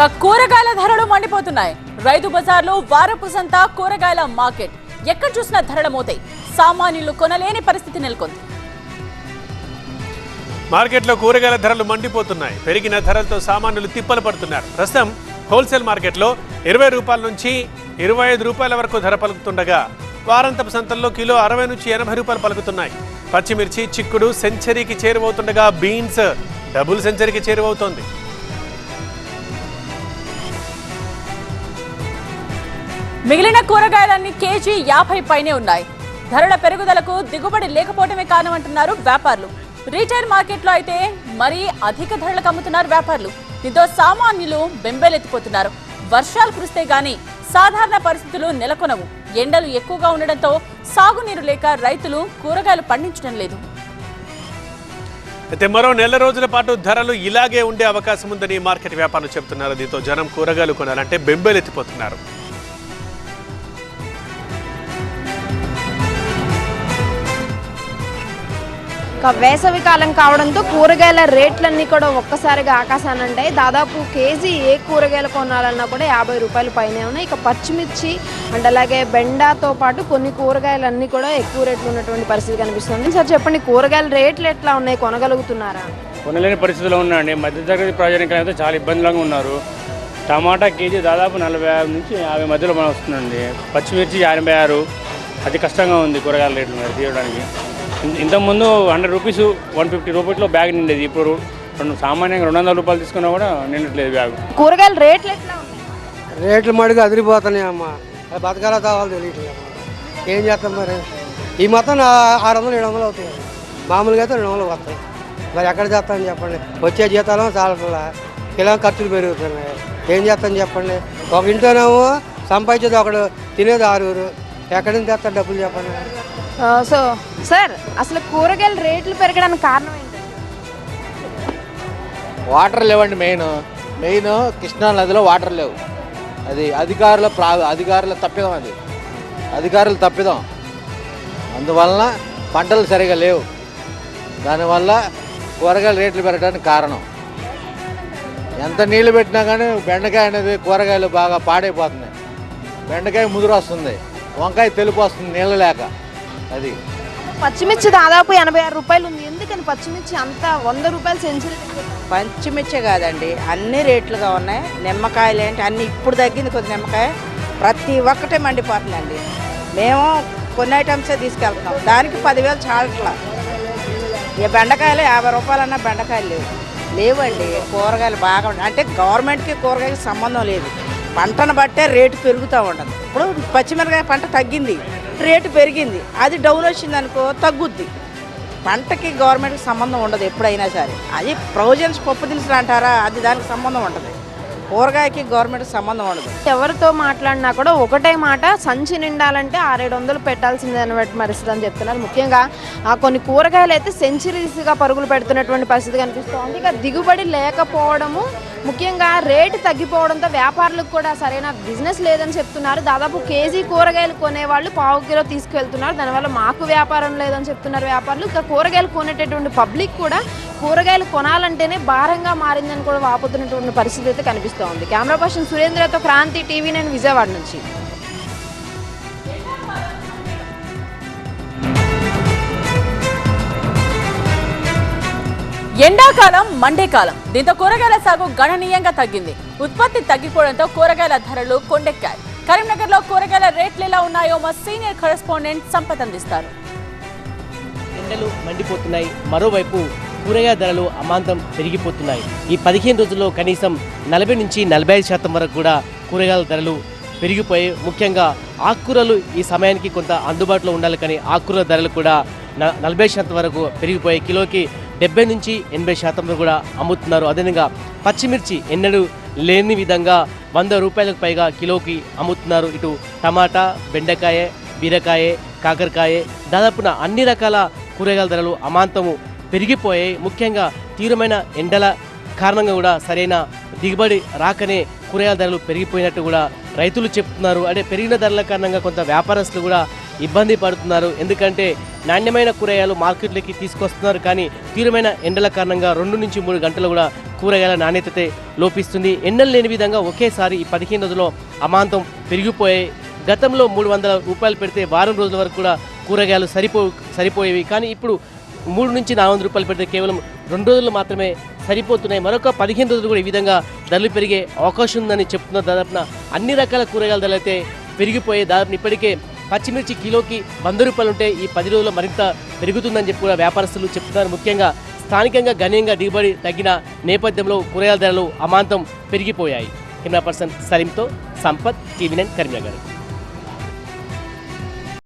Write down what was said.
ఇక కూరగాయల ధరలు మండిపోతున్నాయి. రైతు బజార్లో వారపు సంత కూరగాయల మార్కెట్. ఎక్కడ చూసినా ధరల మోతాయి సామాన్యులు కొనలేని పరిస్థితి నెలకొంది. మార్కెట్లో కూరగాయల ధరలు మండిపోతున్నాయి. పెరిగిన ధరలతో సామాన్యులు తిప్పలు పడుతున్నారు. ప్రస్తుతం హోల్సేల్ మార్కెట్లో ఇరవై రూపాయల నుంచి ఇరవై ఐదు రూపాయల వరకు ధర పలుకుతుండగా వారంతపు సంతల్లో కిలో అరవై నుంచి ఎనభై రూపాయలు పలుకుతున్నాయి. పచ్చిమిర్చి చిక్కుడు సెంచరీకి చేరువవుతుండగా బీన్స్ డబుల్ సెంచరీకి చేరువవుతోంది. మిగిలిన కూరగాయలన్నీ కేజీ యాభై పైనే ఉన్నాయి. ధరల పెరుగుదలకు దిగుబడి లేకపోవటమే కారణమంటున్నారు వ్యాపారులు. రీటైల్ మార్కెట్లో అయితే మరీ అధిక ధరలకు అమ్ముతున్నారు వ్యాపారులు. దీంతో సామాన్యులు బెంబేలెత్తిపోతున్నారు. వర్షాలు కురిస్తే గానీ సాధారణ పరిస్థితులు నెలకొనవు. ఎండలు ఎక్కువగా ఉండడంతో సాగునీరు లేక రైతులు కూరగాయలు పండించడం లేదు. అయితే మరో నెల రోజుల పాటు ధరలు ఇలాగే ఉండే అవకాశం ఉందని మార్కెట్ వ్యాపారులు చెబుతున్నారు. దీంతో జనం కూరగాయలు కొనాలంటే బెంబేలెత్తిపోతున్నారు. వేసవి కాలం కావడంతో కూరగాయల రేట్లన్నీ కూడా ఒక్కసారిగా ఆకాశాన్ని అంటాయి. దాదాపు కేజీ ఏ కూరగాయలు కొనాలన్నా కూడా యాభై రూపాయలు పైనే ఉన్నాయి. ఇక పచ్చిమిర్చి అండ్ అలాగే బెండాతో పాటు కొన్ని కూరగాయలన్నీ కూడా ఎక్కువ రేట్లు ఉన్నటువంటి పరిస్థితి కనిపిస్తుంది. సార్ చెప్పండి కూరగాయల రేట్లు ఎట్లా ఉన్నాయి? కొనగలుగుతున్నారా? కొనలేని పరిస్థితిలో ఉన్నాయండి మధ్యతరగతి ప్రజానికైతే చాలా ఇబ్బందులంగా ఉన్నారు. టమాటా కేజీ దాదాపు నలభై ఆరు నుంచి యాభై మధ్యలో మనం వస్తుందండి. పచ్చిమిర్చి ఎనభై ఆరు. అతి కష్టంగా ఉంది కూరగాయల రేట్లు తీయడానికి. ఇంతకుముందు హండ్రెడ్ రూపీస్ వన్ ఫిఫ్టీ రూపీస్లో బ్యాగ్ నిండేది. ఇప్పుడు రెండు సామాన్యంగా రెండు వందల రూపాయలు తీసుకున్నా కూడా నిండట్లేదు బ్యాగ్. కూరగాయల రేట్లు ఎట్లా ఉన్నాయి? రేట్లు మడుగు అదిరిపోతున్నాయి అమ్మ. అది బతకాల తావాలి తెలియట్లేదు ఏం చేస్తాం మరి? ఈ మొత్తం నా ఆరు వందలు ఏడు వందలు అవుతాయి. మామూలుగా అయితే రెండు వందలు వస్తాయి. మరి ఎక్కడ చేస్తామని చెప్పండి? వచ్చే జీతాలు చాలట్లా ఇలా ఖర్చులు పెరుగుతున్నాయి. ఏం చేస్తాం చెప్పండి? ఒక ఇంట్లోనేమో సంపాదించేది ఒకడు తినేది ఆరుగురు. ఎక్కడి నుంచి తెస్తాడు డబ్బులు చెప్పండి. సో సార్ అసలు కూరగాయల రేట్లు పెరగడానికి కారణం ఏంటి? వాటర్ లేవండి మెయిన్. మెయిన్ కృష్ణా నదిలో వాటర్ లేవు. అది అధికారుల ప్రా అధికారుల తప్పిదం అది. అధికారుల తప్పిదం. అందువలన పంటలు సరిగా లేవు. దానివల్ల కూరగాయల రేట్లు పెరగడానికి కారణం. ఎంత నీళ్ళు పెట్టినా కానీ బెండకాయ అనేది కూరగాయలు బాగా పాడైపోతున్నాయి. బెండకాయ ముదురు వస్తుంది. వంకాయ తెలుపు వస్తుంది నీళ్ళు లేక. అది. పచ్చిమిర్చి దాదాపు ఎనభై ఆరు రూపాయలు ఉంది. ఎందుకని పచ్చిమిర్చి అంత వంద రూపాయలు సెంచరీ పంచిమిర్చి కాదండి. అన్ని రేట్లుగా ఉన్నాయి. నిమ్మకాయలు ఏంటి అన్ని ఇప్పుడు తగ్గింది కొద్ది నిమ్మకాయ. ప్రతి ఒక్కటే మండిపోతుందండి. మేము కొన్ని ఐటమ్సే తీసుకెళ్తున్నాం. దానికి పదివేలు చాలట్లా. ఇక బెండకాయలు యాభై రూపాయలన్నా బెండకాయలు లేవు. లేవండి. కూరగాయలు బాగా ఉన్నాయి. అంటే గవర్నమెంట్కి కూరగాయలకి సంబంధం లేదు. పంటను బట్టే రేటు పెరుగుతూ ఉండదు ఇప్పుడు పచ్చిమిరకాయ పంట తగ్గింది రేటు పెరిగింది అది డౌన్ వచ్చింది అనుకో తగ్గుద్ది. పంటకి గవర్నమెంట్కి సంబంధం ఉండదు ఎప్పుడైనా సరే. అది ప్రొవిజన్స్ పప్పు దినుసులు అంటారా? అది దానికి సంబంధం ఉండదు కూరగాయకి గవర్నమెంట్ సంబంధం ఉండదు. ఎవరితో మాట్లాడినా కూడా ఒకటే మాట సంచి నిండాలంటే ఆరేడు వందలు పెట్టాల్సిందే అన్నటువంటి పరిస్థితి అని చెప్తున్నారు. ముఖ్యంగా ఆ కొన్ని కూరగాయలు అయితే సెంచరీస్గా పరుగులు పెడుతున్నటువంటి పరిస్థితి కనిపిస్తోంది. ఇక దిగుబడి లేకపోవడము ముఖ్యంగా రేటు తగ్గిపోవడంతో వ్యాపారులకు కూడా సరైన బిజినెస్ లేదని చెప్తున్నారు. దాదాపు కేజీ కూరగాయలు కొనేవాళ్ళు పావు కిలో తీసుకెళ్తున్నారు. దానివల్ల మాకు వ్యాపారం లేదని చెప్తున్నారు వ్యాపారులు. ఇక కూరగాయలు కొనేటటువంటి పబ్లిక్ కూడా కూరగాయలు కొనాలంటేనే భారంగా మారిందని కూడా వాపోతున్నటువంటి పరిస్థితి అయితే కనిపిస్తోంది. కెమెరా పర్సన్ సురేంద్రతో క్రాంతి టీవీ నేను విజయవాడ నుంచి. ఎండాకాలం మండే కాలం దీంతో కూరగాయల సాగు గణనీయంగా తగ్గింది. ఉత్పత్తి తగ్గిపోవడంతో కూరగాయల ధరలు కొండెక్కాయి. కరీంనగర్లో కూరగాయల రేట్లు ఎలా ఉన్నాయో మా సీనియర్ కరెస్పాండెంట్ సంపత్ అందిస్తారు. ఎండలు మండిపోతున్నాయి. మరోవైపు కూరగాయ ధరలు అమాంతం పెరిగిపోతున్నాయి. ఈ పదిహేను రోజుల్లో కనీసం నలభై నుంచి నలభై ఐదు శాతం వరకు కూడా కూరగాయల ధరలు పెరిగిపోయి ముఖ్యంగా ఆకుకూరలు ఈ సమయానికి కొంత అందుబాటులో ఉండాలి కానీ ఆకుకూరల ధరలు కూడా నలభై శాతం వరకు పెరిగిపోయి కిలోకి డెబ్బై నుంచి ఎనభై శాతం వరకు కూడా అమ్ముతున్నారు. అదేవిధంగా పచ్చిమిర్చి ఎన్నడూ లేని విధంగా వంద రూపాయలకు పైగా కిలోకి అమ్ముతున్నారు. ఇటు టమాటా బెండకాయ బీరకాయ కాకరకాయ దాదాపున అన్ని రకాల కూరగాయల ధరలు అమాంతము పెరిగిపోయాయి ముఖ్యంగా తీవ్రమైన ఎండల కారణంగా కూడా సరైన దిగుబడి రాకనే కూరగాయల ధరలు పెరిగిపోయినట్టు కూడా రైతులు చెప్తున్నారు. అంటే పెరిగిన ధరల కారణంగా కొంత వ్యాపారస్తులు కూడా ఇబ్బంది పడుతున్నారు. ఎందుకంటే నాణ్యమైన కూరగాయలు మార్కెట్లోకి తీసుకొస్తున్నారు. కానీ తీవ్రమైన ఎండల కారణంగా రెండు నుంచి మూడు గంటలు కూడా కూరగాయల నాణ్యతతే లోపిస్తుంది. ఎండలు లేని విధంగా ఒకేసారి ఈ పదిహేను రోజుల్లో అమాంతం పెరిగిపోయాయి గతంలో మూడు వందల రూపాయలు పెడితే వారం రోజుల వరకు కూడా కూరగాయలు సరిపో సరిపోయేవి. కానీ ఇప్పుడు మూడు నుంచి నాలుగు వందల రూపాయలు పెడితే కేవలం రెండు రోజులు మాత్రమే సరిపోతున్నాయి. మరొక పదిహేను రోజులు కూడా ఈ విధంగా ధరలు పెరిగే అవకాశం ఉందని చెప్తున్న దాదాపున అన్ని రకాల కూరగాయల ధరలు అయితే పెరిగిపోయే దాదాపు ఇప్పటికే పచ్చిమిర్చి కిలోకి వంద రూపాయలు ఉంటే ఈ పది రోజుల్లో మరింత పెరుగుతుందని చెప్పి కూడా వ్యాపారస్తులు చెప్తున్నారు. ముఖ్యంగా స్థానికంగా గణనీయంగా దిగుబడి తగ్గిన నేపథ్యంలో కూరగాయల ధరలు అమాంతం పెరిగిపోయాయి. కెమెరా పర్సన్ సలీంతో సంపత్ టీవీ నైన్ కరీంనగర్.